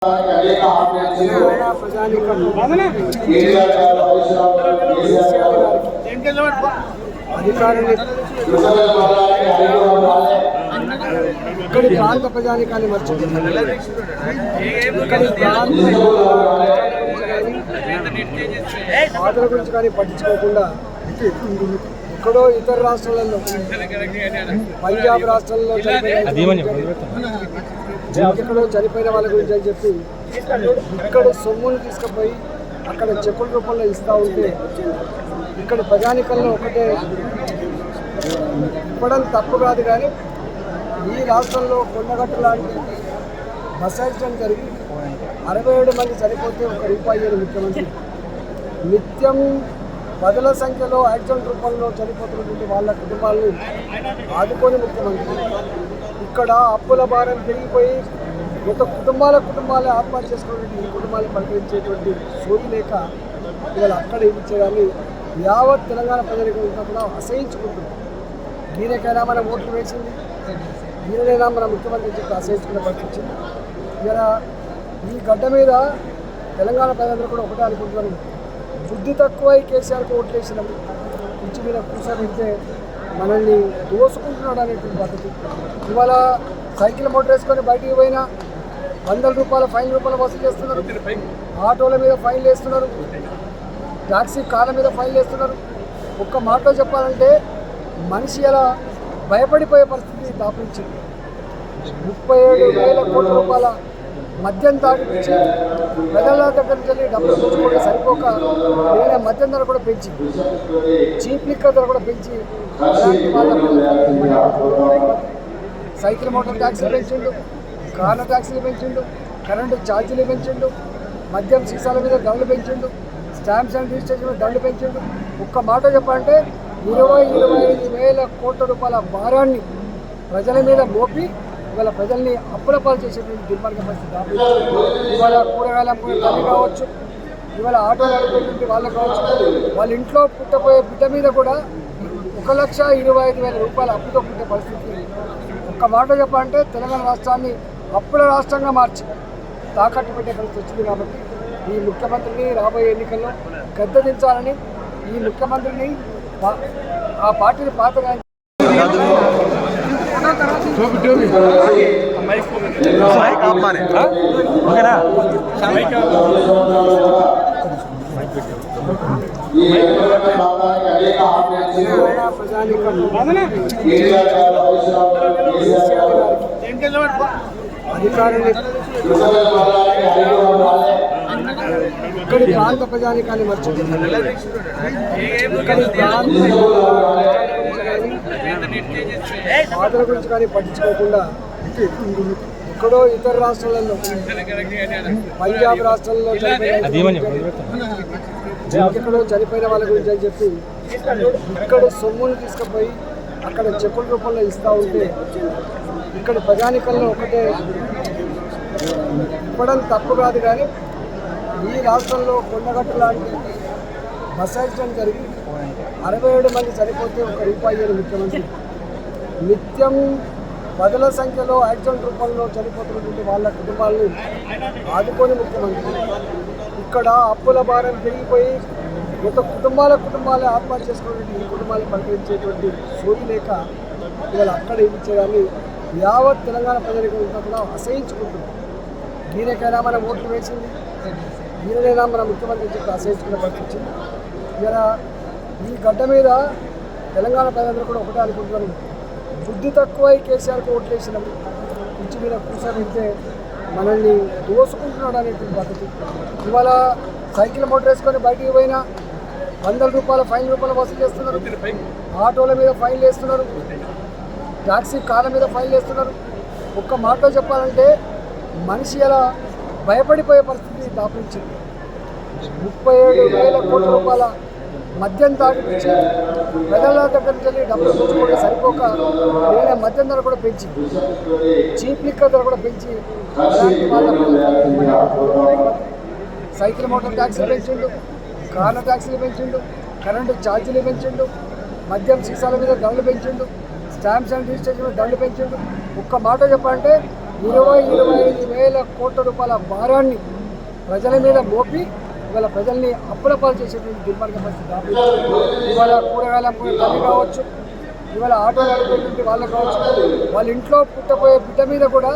అనేక ఇక్కడి ప్రాంత ప్రజానికాన్ని మర్చిపోతున్నారు ఇక్కడి గురించి కానీ పట్టించుకోకుండా ఎక్కడో ఇతర రాష్ట్రాలలో పంజాబ్ రాష్ట్రాల్లో ఎక్కడో చనిపోయిన వాళ్ళ గురించి అని చెప్పి ఇక్కడ సొమ్మును తీసుకుపోయి అక్కడ చెక్కుల రూపంలో ఇస్తూ ఉంటే ఇక్కడ ప్రజానికల్లో ఒకటే ఇవ్వడం తప్పు కాదు కానీ ఈ రాష్ట్రంలో కొండగట్టు లాంటి బస్ యాక్సిడెంట్ జరిగి అరవై ఏడు మంది చనిపోతే ఒక రూపాయి ముఖ్యమంత్రి. నిత్యం పదుల సంఖ్యలో యాక్సిడెంట్ రూపంలో చనిపోతున్నటువంటి వాళ్ళ కుటుంబాలను ఆదుకొని ముఖ్యమంత్రి ఇక్కడ అప్పుల భారం పెరిగిపోయి ఒక కుటుంబాల కుటుంబాలే ఆత్మహత్య చేసుకున్నటువంటి ఈ కుటుంబాలను పలకరించేటువంటి సోయి లేక ఇవాళ అక్కడ ఇచ్చేదాన్ని యావత్ తెలంగాణ ప్రజలకు ఇంకా కూడా అసహించుకుంటున్నారు దీనికైనా మనం ఓట్లు వేసింది దీనినైనా మన ముఖ్యమంత్రి చెప్పి అసహించుకునే పరిస్థితి. ఇలా ఈ గడ్డ మీద తెలంగాణ ప్రజలందరూ కూడా ఒకటే అనుకుంటున్నారు. బుద్ధి తక్కువై కేసీఆర్కి ఓట్లు వేసినాం కుర్చీ మీద కూర్చోబెడితే మనల్ని దోసుకుంటున్నాడు అనేటువంటి పద్ధతి. ఇవాళ సైకిల్ మోటార్ వేసుకొని బయటికి పోయినా వందల రూపాయల ఫైన్ రూపాయలు వసూలు చేస్తున్నారు. ఆటోల మీద ఫైన్లు వేస్తున్నారు. టాక్సీ కార్ల మీద ఫైన్లు వేస్తున్నారు. ఒక్క మాటలో చెప్పాలంటే మనిషి అలా భయపడిపోయే పరిస్థితి దాపించింది ముప్పై ఏడు వేల కోట్ల రూపాయల మద్యం తాగిపించి ప్రజల దగ్గర నుంచి డబ్బులు పుచ్చుకుంటే సరిపోక వేరే మద్యం ధర కూడా పెంచి చీప్ లిక్కర్ ధర కూడా పెంచి సైకిల్ మోటార్ ట్యాక్సీలు పెంచిండు కార్ల ట్యాక్సీలు పెంచిండు కరెంటు ఛార్జీలు పెంచిండు మద్యం సీసాల మీద ధరలు పెంచిండు స్టాంప్స్ అండ్ రిజిస్ట్రేషన్ మీద ధరలు పెంచిండు. ఒక్క మాట చెప్పాలంటే ఇరవై ఇరవై ఐదు వేల కోట్ల రూపాయల భారాన్ని ప్రజల మీద మోపి ఇవాళ ప్రజల్ని అప్పులపాలు చేసేటువంటి దుర్మార్గ పరిస్థితి ఇవాళ కూరగాయలు అమ్ముకునే తల్లి కావచ్చు ఇవాళ ఆటో నడిపేటువంటి వాళ్ళు కావచ్చు వాళ్ళ ఇంట్లో పుట్టపోయే బిడ్డ మీద కూడా ఒక లక్ష ఇరవై ఐదు వేల రూపాయల అప్పుతో పుట్టే పరిస్థితి ఒక్క మాట చెప్పాలంటే తెలంగాణ రాష్ట్రాన్ని అప్పుల రాష్ట్రంగా మార్చి తాకట్టు పెట్టే పరిస్థితి వచ్చింది కాబట్టి ఈ ముఖ్యమంత్రిని రాబోయే ఎన్నికల్లో గద్దెదించాలని ఈ ముఖ్యమంత్రిని ఆ పార్టీని పాతగా గారు అధికారులు యువకుల బలాన్ని హరిగౌరవం వాళ్ళే ఇక్కడి ప్రాంత ప్రజానికాన్ని మర్చిపోతున్నారు ఇక్కడి ప్రాంత బాధల గురించి కానీ పట్టించుకోకుండా ఎక్కడో ఇతర రాష్ట్రాలలో పంజాబ్ రాష్ట్రాల్లో చనిపోయిన ఎక్కడో చనిపోయిన వాళ్ళ గురించి అని చెప్పి ఇక్కడ సొమ్మును తీసుకుపోయి అక్కడ చెక్కుల రూపంలో ఇస్తూ ఉంటే ఇక్కడ ప్రజానికంలో ఒకటే ఇవ్వడం తప్పు కాదు కానీ ఈ రాష్ట్రంలో కొండగట్టు లాంటి బస్ యాక్సిడెంట్ జరిగి అరవై ఏడు మంది చనిపోతే ఒక రూపాయి ముఖ్యమంత్రి నిత్యం పదుల సంఖ్యలో యాక్సిడెంట్ రూపంలో చనిపోతున్నటువంటి వాళ్ళ కుటుంబాలను ఆదుకొని ముఖ్యమంత్రి. ఇక్కడ అప్పుల భారం పెరిగిపోయి ఒక కుటుంబాల కుటుంబాలే ఆత్మహత్య చేసుకున్నటువంటి ఈ కుటుంబాలు పలకరించేటువంటి సోయి లేక ఇవాళ అక్కడ ఇచ్చేదాన్ని యావత్ తెలంగాణ ప్రజలకు ఇంకా కూడా అసహించుకుంటున్నారు దీనికైనా మనం ఓట్లు వేసింది. దీనినైనా మన ముఖ్యమంత్రి చెప్పి అసహించుకునే పరిస్థితి. ఇలా ఈ గడ్డ మీద తెలంగాణ ప్రజలందరూ కూడా ఒకటే అనుకుంటున్నారు. బుద్ధి తక్కువై కేసీఆర్కి ఓట్లు వేసినాం. కుర్చీ మీద కూర్చొనిస్తే మనల్ని దోసుకుంటున్నాడు అనేటువంటి పద్ధతి. ఇవాళ సైకిల్ మోటార్ వేసుకొని బయటికి పోయినా వందల రూపాయల ఫైన్ రూపాయలు వసూలు చేస్తున్నారు. ఆటోల మీద ఫైన్లు వేస్తున్నారు. టాక్సీ కార్ల మీద ఫైన్లు వేస్తున్నారు. ఒక్క మాటలో చెప్పాలంటే మనిషి అలా భయపడిపోయే పరిస్థితి దాపించింది. ముప్పై ఏడు వేల కోట్ల రూపాయల మద్యం తాగిపించి ప్రజల దగ్గర వెళ్ళి డబ్బులు పుచ్చుకుంటే సరిపోక వేరే మద్యం ధర కూడా పెంచి చీప్ లిక్కర్ ధర కూడా పెంచి సైకిల్ మోటార్ ట్యాక్సీలు పెంచిండు కార్ల ట్యాక్సీలు పెంచిండు కరెంటు ఛార్జీలు పెంచిండు మద్యం సీసాల మీద ధరలు పెంచిండు స్టాంప్స్ అండ్ రిజిస్ట్రేషన్ మీద ధరలు పెంచిండు. ఒక్క మాట చెప్పాలంటే ఇరవై ఇరవై ఐదు వేల కోట్ల రూపాయల భారాన్ని ప్రజల మీద మోపి ఇవాళ ప్రజల్ని అప్పుల పాలు చేసేటువంటి దుర్మార్గ పరిస్థితి ఇవాళ కూరగాయలు అమ్ముకునే తల్లి కావచ్చు ఇవాళ ఆటో నడిపేటువంటి వాళ్ళు కావచ్చు వాళ్ళ ఇంట్లో పుట్టబోయే బిడ్డ మీద కూడా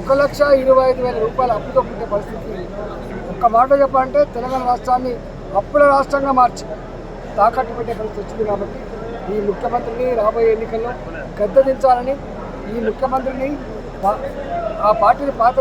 ఒక లక్ష ఇరవై ఐదు వేల రూపాయల అప్పుతో పుట్టే పరిస్థితి ఒక్క మాట చెప్పాలంటే తెలంగాణ రాష్ట్రాన్ని అప్పుల రాష్ట్రంగా మార్చి తాకట్టు పెట్టే పరిస్థితి వచ్చింది కాబట్టి ఈ ముఖ్యమంత్రిని రాబోయే ఎన్నికల్లో గద్దె దించాలని ఈ ముఖ్యమంత్రిని ఆ పార్టీని పాత